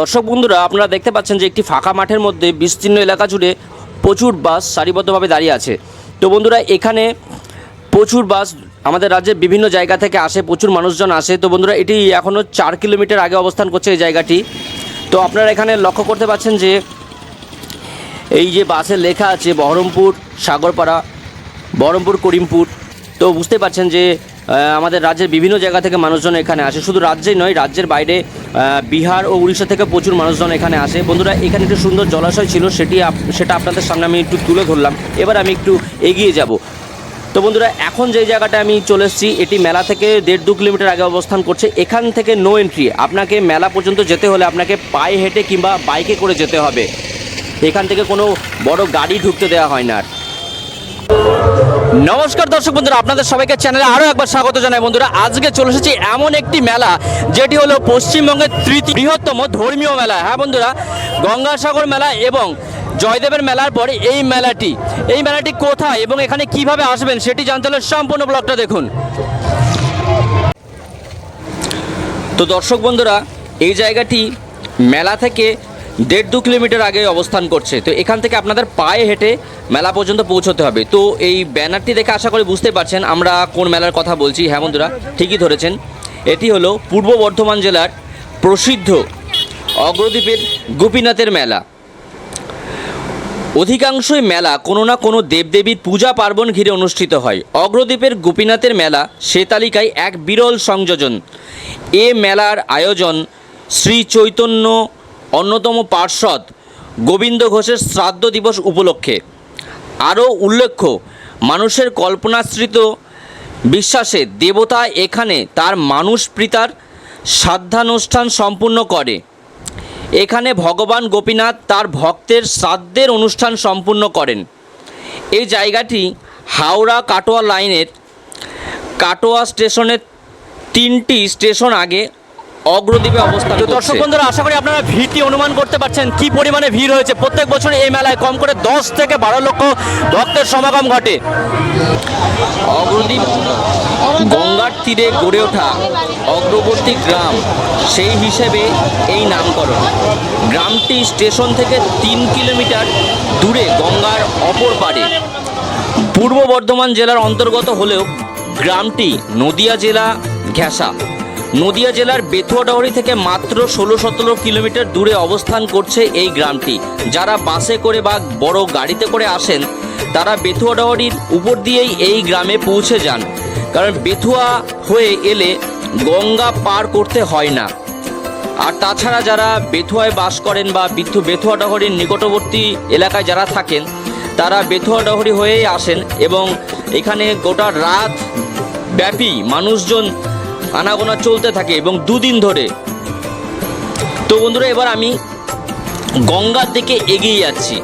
দর্শক বন্ধুরা, আপনারা দেখতে পাচ্ছেন যে একটি ফাঁকা মাঠের মধ্যে বিস্তীর্ণ এলাকা জুড়ে প্রচুর বাস সারিবদ্ধভাবে দাঁড়িয়ে আছে। তো বন্ধুরা, এখানে প্রচুর বাস আমাদের রাজ্যের বিভিন্ন জায়গা থেকে আসে, প্রচুর মানুষজন আসে। তো বন্ধুরা, এটি এখনও চার কিলোমিটার আগে অবস্থান করছে এই জায়গাটি। তো আপনারা এখানে লক্ষ্য করতে পাচ্ছেন যে এই যে বাসে লেখা আছে, বহরমপুর, সাগরপাড়া, বহরমপুর, করিমপুর। তো বুঝতে পারছেন যে আমাদের রাজ্যের বিভিন্ন জায়গা থেকে মানুষজন এখানে আসে। শুধু রাজ্যেই নয়, রাজ্যের বাইরে বিহার ও উড়িষ্যা থেকে প্রচুর মানুষজন এখানে আসে। বন্ধুরা, এখানে একটু সুন্দর জলাশয় ছিল, সেটি সেটা আপনাদের সামনে আমি একটু তুলে ধরলাম। এবার আমি একটু এগিয়ে যাব। তো বন্ধুরা, এখন যে জায়গাটা আমি চলে এসেছি, এটি মেলা থেকে দেড় দু কিলোমিটার আগে অবস্থান করছে। এখান থেকে নো এন্ট্রি আপনাকে মেলা পর্যন্ত যেতে হলে আপনাকে পায়ে হেঁটে কিংবা বাইকে করে যেতে হবে। এখান থেকে কোনো বড় গাড়ি ঢুকতে দেওয়া হয় না আর। নমস্কার দর্শক বন্ধুরা, আপনাদের সবাইকে চ্যানেলে আরও একবার স্বাগত জানাই। বন্ধুরা, আজকে চলে এসেছি এমন একটি মেলা, যেটি হলো পশ্চিমবঙ্গের তৃতীয় বৃহত্তম ধর্মীয় মেলা। হ্যাঁ বন্ধুরা, গঙ্গাসাগর মেলা এবং জয়দেবের মেলার পরে এই মেলাটি। এই মেলাটি কোথায় এবং এখানে কীভাবে আসবেন সেটি জানতে হলে সম্পূর্ণ ব্লগটা দেখুন। তো দর্শক বন্ধুরা, এই জায়গাটি মেলা থেকে দেড় দু কিলোমিটার আগে অবস্থান করছে। তো এখান থেকে আপনাদের পায়ে হেঁটে মেলা পর্যন্ত পৌঁছতে হবে। তো এই ব্যানারটি দেখে আশা করি বুঝতে পারছেন আমরা কোন মেলার কথা বলছি। হ্যাঁ বন্ধুরা, ঠিকই ধরেছেন। এটি হলো পূর্ব বর্ধমান জেলার প্রসিদ্ধ অগ্রদ্বীপের গোপীনাথের মেলা। অধিকাংশই মেলা কোনো না কোনো দেবদেবীর পূজা পার্বণ ঘিরে অনুষ্ঠিত হয়। অগ্রদ্বীপের গোপীনাথের মেলা সে তালিকায় এক বিরল সংযোজন। এ মেলার আয়োজন শ্রী চৈতন্য অন্যতম পার্ষদ গোবিন্দ ঘোষের শ্রাদ্ধ দিবস উপলক্ষে। আরও উল্লেখ্য, মানুষের কল্পনাশ্রিত বিশ্বাসে দেবতা এখানে তার মানুষ প্রীতার শ্রাদ্ধানুষ্ঠান সম্পূর্ণ করে। এখানে ভগবান গোপীনাথ তার ভক্তের শ্রাদ্ধের অনুষ্ঠান সম্পূর্ণ করেন। এই জায়গাটি হাওড়া কাটোয়া লাইনের কাটোয়া স্টেশনের তিনটি স্টেশন আগে অগ্রদ্বীপে অবস্থান তো দর্শক বন্ধুরা আশা করি আপনারা ভিড়টি অনুমান করতে পারছেন কি পরিমাণে ভিড় হয়েছে। প্রত্যেক বছর এই মেলায় কম করে দশ থেকে বারো লক্ষ ভক্তের সমাগম ঘটে। অগ্রদ্বীপ গঙ্গার তীরে গড়ে ওঠা অগ্রবর্তী গ্রাম সেই হিসেবে এই নামকরণ। গ্রামটি স্টেশন থেকে তিন কিলোমিটার দূরে গঙ্গার অপর পারে পূর্ব বর্ধমান জেলার অন্তর্গত হলেও গ্রামটি নদিয়া জেলা ঘেঁষা। নদিয়া জেলার বেথুয়াডহরি থেকে মাত্র ষোলো সতেরো কিলোমিটার দূরে অবস্থান করছে এই গ্রামটি। যারা বাসে করে বা বড় গাড়িতে করে আসেন, তারা বেথুয়াডহরির উপর দিয়েই এই গ্রামে পৌঁছে যান। কারণ বেথুয়া হয়ে এলে গঙ্গা পার করতে হয় না। আর তাছাড়া যারা বেথুয়ায় বাস করেন বা বিথু বেথুয়া ডহরির নিকটবর্তী এলাকায় যারা থাকেন, তারা বেথুয়া ডহরি হয়েই আসেন এবং এখানে গোটা রাত ব্যাপী মানুষজন আনাগোনা চলতে থাকে এবং দুদিন ধরে। তো বন্ধুরা, এবার আমি গঙ্গার দিকে এগিয়ে যাচ্ছি।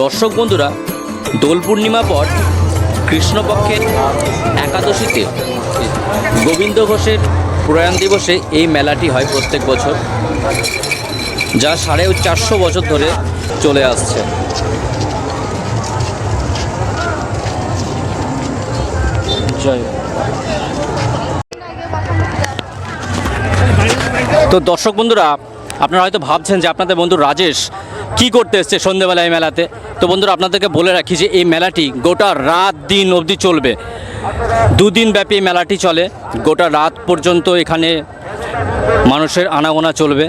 দর্শক বন্ধুরা, দোল পূর্ণিমা পর কৃষ্ণপক্ষের একাদশীতে গোবিন্দ ঘোষের প্রয়াণ দিবসে এই মেলাটি হয় প্রত্যেক বছর, যা সাড়ে চারশো বছর ধরে চলে আসছে। জয়। তো দর্শক বন্ধুরা, আপনারা হয়তো ভাবছেন যে আপনাদের বন্ধু রাজেশ কি করতে এসছে সন্ধেবেলা এই মেলাতে। তো বন্ধুরা, আপনাদেরকে বলে রাখি যে এই মেলাটি গোটা রাত দিন অবধি চলবে। দুদিন ব্যাপী মেলাটি চলে। গোটা রাত পর্যন্ত এখানে মানুষের আনাগোনা চলবে।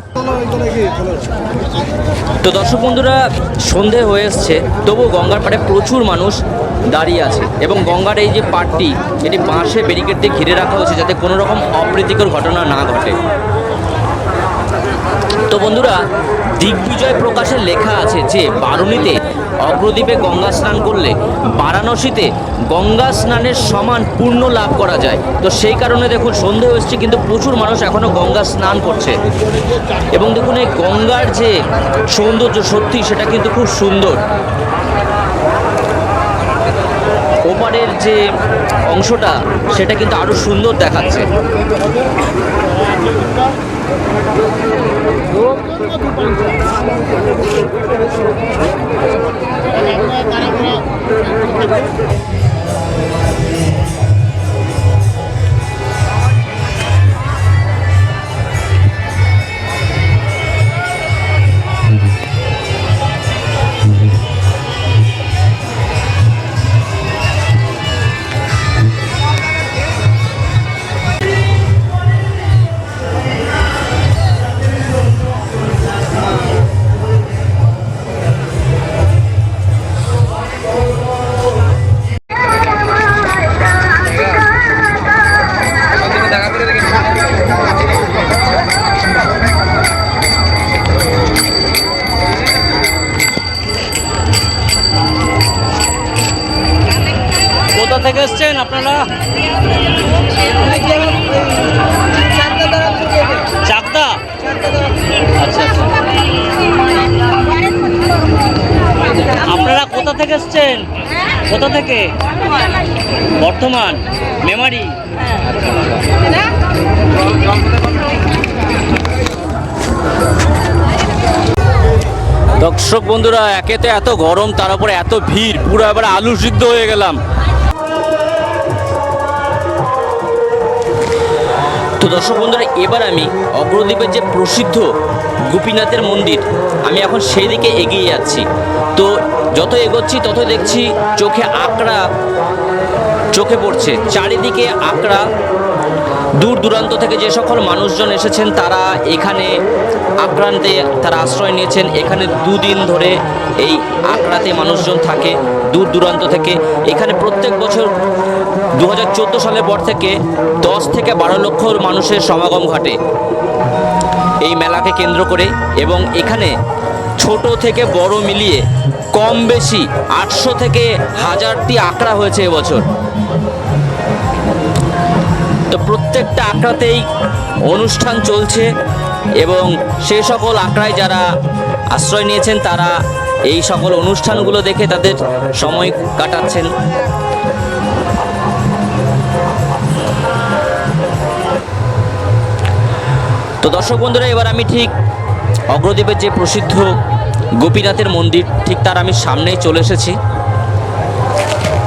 তো দর্শক বন্ধুরা, সন্ধে হয়ে এসছে। তবু গঙ্গার পাড়ে প্রচুর মানুষ দাঁড়িয়ে আছে এবং গঙ্গার এই যে পাড়টি, এটি বাঁশে ব্যারিকেড দিয়ে ঘিরে রাখা হয়েছে যাতে কোনো রকম অপ্রীতিকর ঘটনা না ঘটে। তো বন্ধুরা, দিগ্বিজয় প্রকাশে লেখা আছে যে, বারুণীতে অগ্রদ্বীপে গঙ্গা স্নান করলে বারাণসীতে গঙ্গা স্নানের সমান পূর্ণ লাভ করা যায়। তো সেই কারণে দেখুন, সন্ধে হচ্ছে কিন্তু প্রচুর মানুষ এখনও গঙ্গা স্নান করছে। এবং দেখুন, এই গঙ্গার যে সৌন্দর্য সত্যি, সেটা কিন্তু খুব সুন্দর। ওপারের যে অংশটা সেটা কিন্তু আরও সুন্দর দেখাচ্ছে। থেকে এসছেন আপনারা? চাকদা? আচ্ছা আচ্ছা। আপনারা কোথা থেকে এসছেন? কোথা থেকে? বর্ধমান। মেমারি। দর্শক বন্ধুরা, একেতে এত গরম, তার উপরে এত ভিড়, পুরো এবার আলু সিদ্ধ হয়ে গেলাম। তো দর্শক বন্ধুরা, এবার আমি অগ্রদ্বীপের যে প্রসিদ্ধ গোপীনাথের মন্দির, আমি এখন সেই দিকে এগিয়ে যাচ্ছি। তো যত এগোচ্ছি তত দেখছি চোখে আঁকড়া, চোখে পড়ছে। চারিদিকে আঁকড়া, দূর দূরান্ত থেকে যে সকল মানুষজন এসেছেন, তারা এখানে আক্রান্তে, তারা আশ্রয় নিয়েছেন। এখানে দুদিন ধরে এই আক্রাতে মানুষজন থাকে, দূর দূরান্ত থেকে। এখানে প্রত্যেক বছর দু হাজার চোদ্দ সালের পর থেকে দশ থেকে বারো লক্ষ মানুষের সমাগম ঘটে। এই মেলাকে কেন্দ্র করে এবং এখানে ছোট থেকে বড় মিলিয়ে কম বেশি আটশো থেকে হাজারটি আঁকড়া হয়েছে এবছর। তো প্রত্যেকটা আঁকড়াতেই অনুষ্ঠান চলছে এবং সেই সকল আঁকড়ায় যারা আশ্রয় নিয়েছেন তারা এই সকল অনুষ্ঠানগুলো দেখে তাদের সময় কাটাচ্ছেন। তো দর্শক বন্ধুরা, এবার আমি ঠিক অগ্রদ্বীপের যে প্রসিদ্ধ গোপীনাথের মন্দির, ঠিক তার আমি সামনেই চলে এসেছি।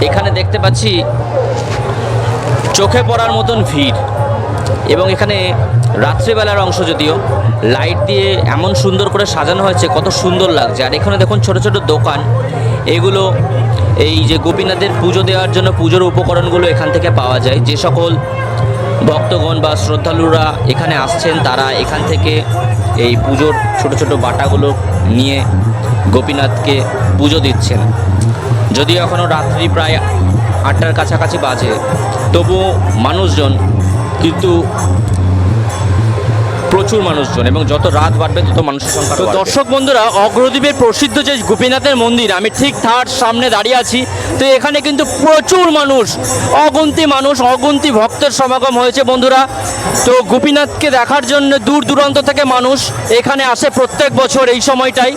এখানে দেখতে পাচ্ছি চোখে পড়ার মতন ভিড়। এবং এখানে রাত্রেবেলার অংশ যদিও লাইট দিয়ে এমন সুন্দর করে সাজানো হয়েছে, কত সুন্দর লাগছে। আর এখানে দেখুন ছোট ছোট দোকান, এগুলো এই যে গোপীনাথের পুজো দেওয়ার জন্য পুজোর উপকরণগুলো এখান থেকে পাওয়া যায়। যে সকল ভক্তগণ বা শ্রদ্ধালুরা এখানে আসছেন, তারা এখান থেকে এই পুজোর ছোট ছোট বাটাগুলো নিয়ে গোপীনাথকে পুজো দিচ্ছেন। যদিও এখনও রাত্রি প্রায় আটটার কাছাকাছি বাজে, তবুও মানুষজন কিন্তু প্রচুর মানুষজন এবং যত রাত বাড়বে তত মানুষের সংখ্যা তো দর্শক বন্ধুরা অগ্রদ্বীপের প্রসিদ্ধ যে গোপীনাথের মন্দির আমি ঠিক তার সামনে দাঁড়িয়ে আছি। তো এখানে কিন্তু প্রচুর মানুষ অগুন্তি মানুষ অগুন্তি ভক্তের সমাগম হয়েছে বন্ধুরা। তো গোপীনাথকে দেখার জন্য দূর দূরান্ত থেকে মানুষ এখানে আসে প্রত্যেক বছর এই সময়টাই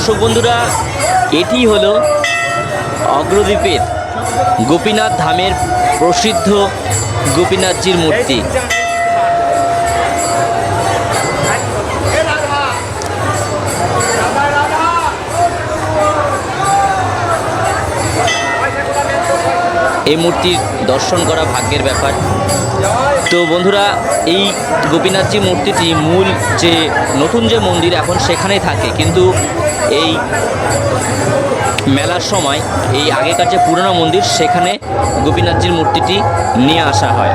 দর্শক বন্ধুরা, এটি হলো অগ্রদ্বীপের গোপীনাথ ধামের প্রসিদ্ধ গোপীনাথজির মূর্তি। এই মূর্তির দর্শন করা ভাগ্যের ব্যাপার। তো বন্ধুরা, এই গোপীনাথজি মূর্তিটি মূল যে নতুন যে মন্দির এখন সেখানেই থাকে। কিন্তু এই মেলার সময়, এই আগেকার যে পুরনো মন্দির, সেখানে গোপীনাথজির মূর্তিটি নিয়ে আসা হয়।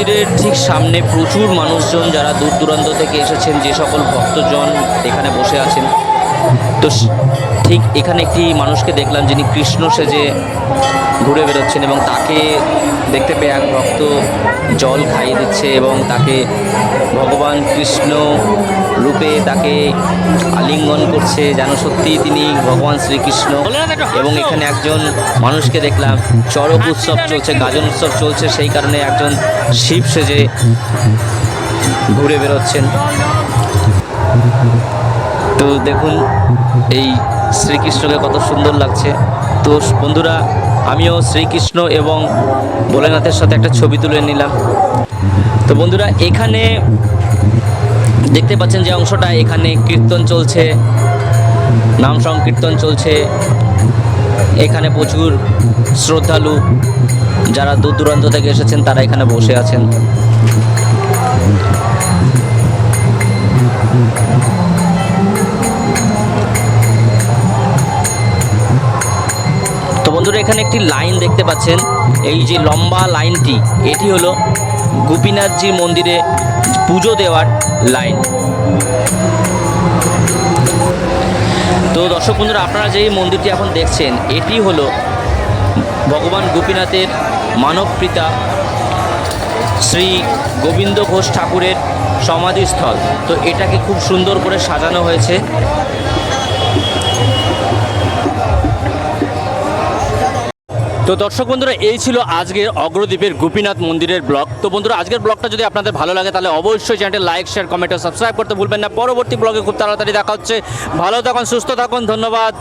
মন্দিরের ঠিক সামনে প্রচুর মানুষজন যারা দূর দূরান্ত থেকে এসেছেন, যে সকল ভক্তজন এখানে বসে আছেন। তো ঠিক এখানে একটি মানুষকে দেখলাম যিনি কৃষ্ণ সেজে ঘুরে বেরোচ্ছেন এবং তাকে দেখতে পেয়ে এক ভক্ত জল খাইয়ে দিচ্ছে এবং তাকে ভগবান কৃষ্ণ রূপে তাকে আলিঙ্গন করছে, যেন সত্যি তিনি ভগবান শ্রীকৃষ্ণ। এবং এখানে একজন মানুষকে দেখলাম, চড়ক উৎসব চলছে, গাজন উৎসব চলছে, সেই কারণে একজন শিব সেজে ঘুরে বেরোচ্ছেন। তো দেখুন, এই শ্রীকৃষ্ণকে কত সুন্দর লাগছে। তো বন্ধুরা আমিও শ্রীকৃষ্ণ এবং ভোলেনাথের সাথে একটা ছবি তুলে নিলাম। তো বন্ধুরা, এখানে দেখতে পাচ্ছেন যে অংশটা, এখানে কীর্তন চলছে, নাম সংকীর্তন চলছে, এখানে প্রচুর শ্রদ্ধালু যারা দূর দূরান্ত থেকে এসেছেন, তারা এখানে বসে আছেন। বন্ধুরা, এখানে একটি লাইন দেখতে পাচ্ছেন। এই যে লম্বা লাইনটি, এটি হলো গোপীনাথজি মন্দিরে পুজো দেওয়ার লাইন। তো দর্শক বন্ধুরা, আপনারা যে মন্দিরটি এখন দেখছেন, এটি হলো ভগবান গোপীনাথের মানবপ্রিতা শ্রী গোবিন্দ ঘোষ ঠাকুরের সমাধিস্থল। তো এটাকে খুব সুন্দর করে সাজানো হয়েছে। তো দর্শক বন্ধুরা, এই ছিল আজকের অগ্রদ্বীপের গোপীনাথ মন্দিরের ব্লগ। তো বন্ধুরা, আজকের ব্লগটা যদি আপনাদের ভালো লাগে, তাহলে অবশ্যই চ্যানেলটি লাইক শেয়ার কমেন্ট ও সাবস্ক্রাইব করতে ভুলবেন না। পরবর্তী ব্লগে খুব তাড়াতাড়ি দেখা হচ্ছে। ভালো থাকুন, সুস্থ থাকুন, ধন্যবাদ।